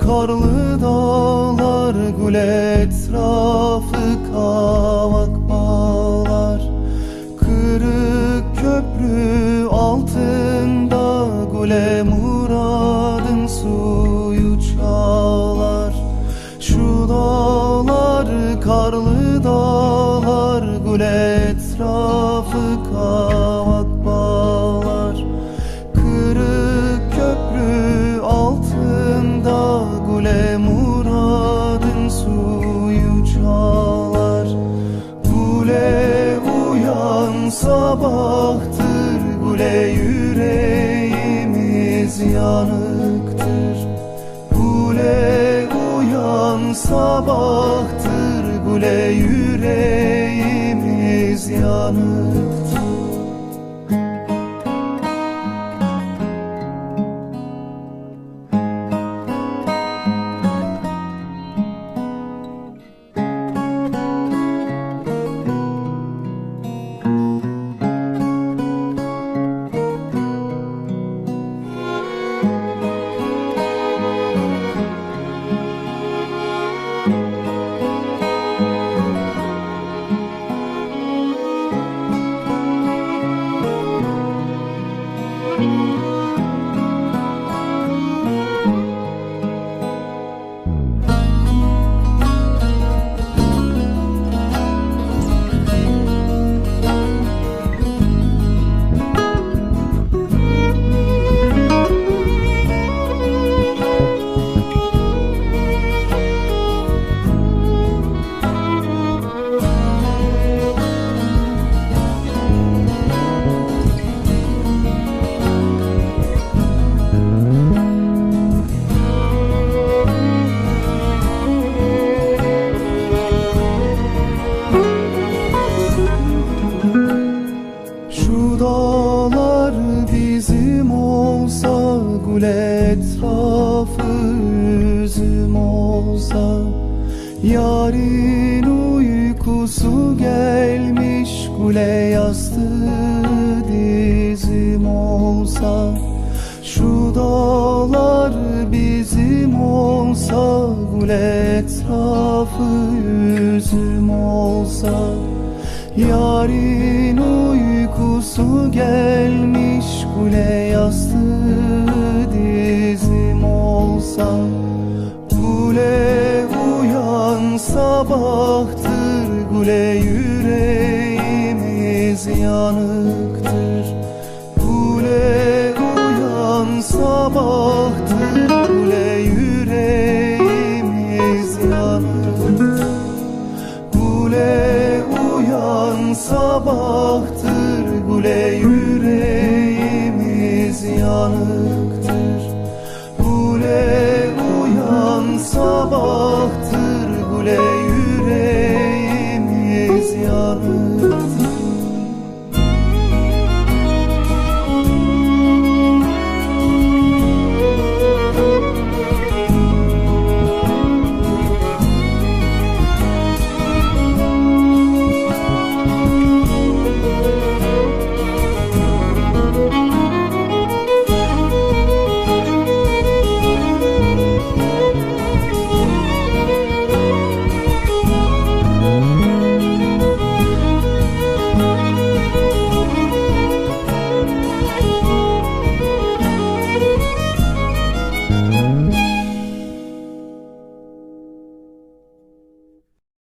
Karlı dağlar gül etrafı kavak bağlar. Kırık köprü altında güle muradın suyu çalar. Şu dağlar karlı dağlar gül etrafı kavak sabahtır Gule yüreğimiz yanıktır. Gule uyan sabahtır Gule yüreğimiz yanıktır Şu dağlar bizim olsa Gül etrafı üzüm olsa. Yarın uykusu gelmiş Güle yastığı dizim olsa. Şu dağlar bizim olsa Gül etrafı üzüm olsa. Yarın uykusu gelmiş Gule yastığı dizim olsa Gule uyan sabahtır Gule yüreğimiz yanıktır. Gule uyan sabahtır Gule yüreğimiz yanıktır. Gule uyan sabahtır Hule yüreğimiz yanıktır. Hule uyan sabahtır Hule